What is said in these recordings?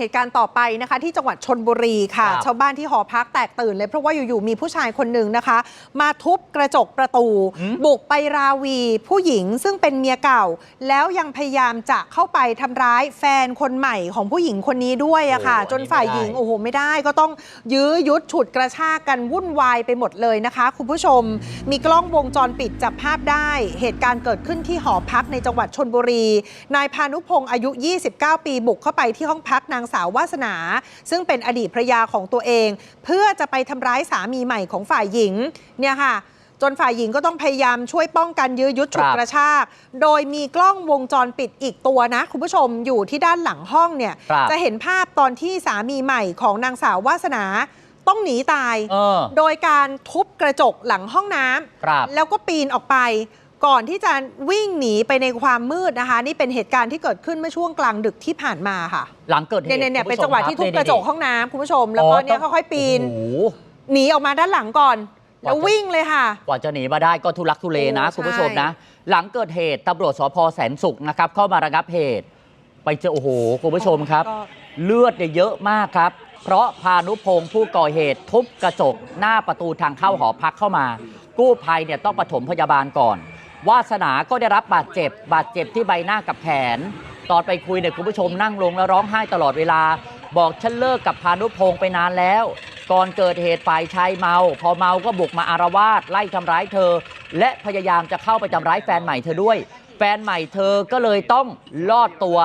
เหตุการณ์ต่อไปนะคะ ที่จังหวัดชนบุรีค่ะครับชาวบ้านที่หอพักแตกตื่นเลยเพราะว่าอยู่ๆมีผู้ชายคนหนึ่งนะคะ มาทุบกระจกประตูอืมบุกไปราวี ผู้หญิงซึ่งเป็นเมียเก่า แล้วยังพยายามจะเข้าไปทำร้ายแฟนคนใหม่ของผู้หญิงคนนี้ด้วยอะค่ะโอ้จนฝ่ายหญิงอันนี้ไม่ได้โอ้โหไม่ได้ก็ต้องยื้อยุดฉุดกระชากกันวุ่นวายไปหมดเลยนะคะ คุณผู้ชม มีกล้องวงจรปิดจับภาพได้ เหตุการณ์เกิดขึ้นที่หอพักในจังหวัดชนบุรี นายพานุพงศ์อายุ 29 ปีบุกเข้าไปที่ห้องพักนางสาววาสนา ซึ่งเป็นอดีตภรรยาของตัวเอง เพื่อจะไปทำร้ายสามีใหม่ของฝ่ายหญิงเนี่ยค่ะจนฝ่ายหญิงก็ต้องพยายามช่วยป้องกันยื้อยุดฉุดครับกระชาก โดยมีกล้องวงจรปิดอีกตัวนะ คุณผู้ชมอยู่ที่ด้านหลังห้องเนี่ยครับจะเห็นภาพตอนที่สามีใหม่ของนางสาววาสนาต้องหนีตายเออโดยการทุบกระจกหลังห้องน้ำครับแล้วก็ปีนออกไป ก่อนที่จะวิ่งหนีไปในความมืดนะคะ นี่เป็นเหตุการณ์ที่เกิดขึ้นเมื่อช่วงกลางดึกที่ผ่านมาค่ะหลังเกิดเหตุเนี่ยเนี่ยคุณเป็นผู้ชมจังหวะคบที่ทุบกระจกห้องน้ำคุณผู้ชม แล้วอ๋ก็อเนี่ยต้องค่อยๆปีนโอ้โหหนีออกมาด้านหลังก่อนแล้ววิ่งเลยค่ะ กว่าจะหนีมาได้ก็ทุลักทุเลนะโอ้คุณผู้ชมใช่นะ หลังเกิดเหตุตำรวจสพแสนสุขนะครับ เข้ามาระงับเหตุ ไปเจอโอ้โหคุณผู้ชมครับก็เลือดเนี่ยเยอะมากครับ เพราะพานุพงศ์ผู้ก่อเหตุทุบกระจกหน้าประตูทางเข้าหอพักเข้ามา กู้ภัยเนี่ยต้องปฐมพยาบาลก่อน วาสนาก็ได้รับบาดเจ็บ บาดเจ็บที่ใบหน้ากับแขน ตอนไปคุยเนี่ยคุณผู้ชมนั่งลงแล้วร้องไห้ตลอดเวลา บอกฉันเลิกกับพานุพงศ์ไปนานแล้ว ก่อนเกิดเหตุฝ่ายชายเมา พอเมาก็บุกมาอารวาสไล่ทำร้ายเธอ และพยายามจะเข้าไปทำร้ายแฟนใหม่เธอด้วย แฟนใหม่เธอก็เลยต้องลอดตัว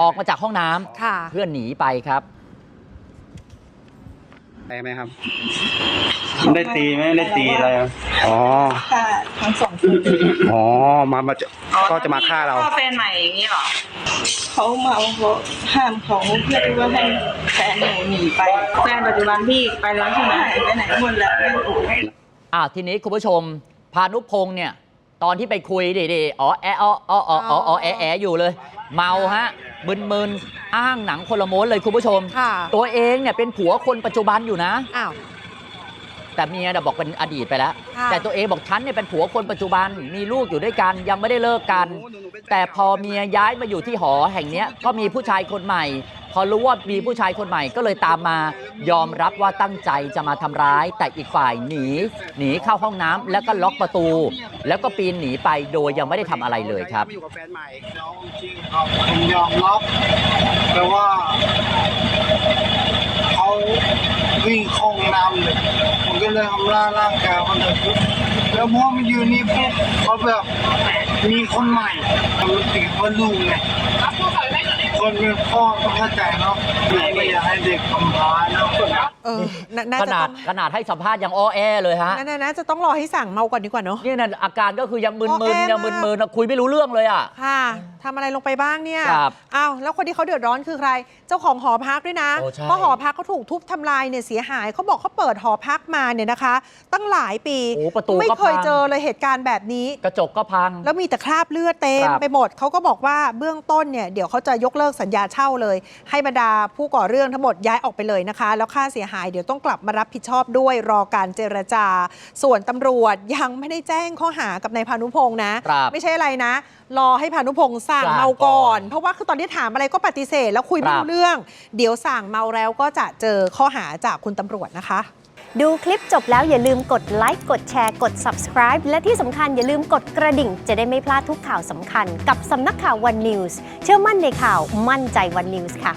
ออกมาจากห้องน้ำค่ะเพื่อหนีไปครับ ไปไหมครับ ได้ตีไหมได้ตีอะไรอะอ๋อค่ะทั้งสองคนอ๋อมามาจะก็จะมาฆ่าเราพ่อแฟนใหม่อย่างนี้เหรอเขาเมาเขาห้ามเขาเพื่อที่ว่าให้แฟนหนูหนีไปแฟนปัจจุบันพี่ไปแล้วใช่ไหมหายไปไหนหมดแล้วไม่รู้อ่าทีนี้คุณผู้ชมพานุพงศ์เนี่ย ตอนที่ไปคุยดิๆอ๋อแอะอ๋ออ๋ออ๋ออ๋ออ๋อแอะแอะอยู่เลย เมาฮะมึนๆอ้างหนังคนละม้วนเลยคุณผู้ชมค่ะตัวเองเนี่ยเป็นผัวคนปัจจุบันอยู่นะอ้าว แต่เมียเนี่ยบอกเป็นอดีตไปแล้ว ค่ะ แต่ตัวเองบอกฉันเนี่ยเป็นผัวคนปัจจุบันมีลูกอยู่ด้วยกันยังไม่ได้เลิกกัน แต่พอเมียย้ายมาอยู่ที่หอแห่งเนี้ยก็มีผู้ชายคนใหม่ พอรู้ว่ามีผู้ชายคนใหม่ก็เลยตามมา ยอมรับว่าตั้งใจจะมาทำร้าย แต่อีกฝ่ายหนี หนีเข้าห้องน้ำแล้วก็ล็อกประตู แล้วก็ปีนหนีไปโดยยังไม่ได้ทำอะไรเลยครับ อยู่กับแฟนใหม่น้องจริงครับผมยอมรับแต่ว่าเขา วิ่งเข้าห้องน้ำเลยผมก็เลยทำร้ายร่างกายมันเลยแล้วพอมันอยู่นี่ปุ๊บเขาแบบมีคนใหม่ผมรู้สึกว่าลูกไงคนเป็นพ่อต้องเข้าใจเนาะไม่อยากให้เด็กทำร้ายเนาะเออน่าน่าขจะนาต้ดองขนาดให้สัมภาษณ์ยังอ้อแอเลยฮะน่าน่าจะต้องรอให้สั่งเมาก่อนดีกว่าเนาะนี่นะอาการก็คือยังมึอ้อแอนๆยังมากมึนๆนะคุยไม่รู้เรื่องเลยอะค่ะทำอะไรลงไปบ้างเนี่ยครับอ้าวแล้วคนที่เขาเดือดร้อนคือใคร เจ้าของหอพักด้วยนะ โอ้ใช่ เพราะหอพักเขาถูกทุบทำลายเนี่ยเสียหายเขาบอกเขาเปิดหอพักมาเนี่ยนะคะ ตั้งหลายปี โอ้ประตูไม่ก็เคยพัง เจอเลยเหตุการณ์แบบนี้ กระจกก็พัง แล้วมีแต่คราบเลือดเต็มครับไปหมด เขาก็บอกว่าเบื้องต้นเนี่ยเดี๋ยวเขาจะยกเลิกสัญญาเช่าเลย ให้บรรดาผู้ก่อเรื่องทั้งหมดย้ายออกไปเลยนะคะ แล้วค่าเสียหายเดี๋ยวต้องกลับมารับผิดชอบด้วยรอการเจรจา ส่วนตำรวจยังไม่ได้แจ้งข้อหากับนายพานุพงศ์นะ ครับ ไม่ใช่อะไรนะ รอให้พานุพงศ์สั่งสั่งเมาก่อนก่อนเพราะว่าคือตอนนี้ถามอะไรก็ปฏิเสธแล้วคุยไม่ครัรู้บ เรื่อง เดี๋ยวสั่งเมาแล้วก็จะเจอข้อหาจากคุณตำรวจนะคะ ดูคลิปจบแล้วอย่าลืมกดไลค์กดแชร์กด subscribe และที่สำคัญอย่าลืมกดกระดิ่ง จะได้ไม่พลาดทุกข่าวสำคัญกับสำนักข่าว One News เชื่อมั่นในข่าวมั่นใจ One News ค่ะ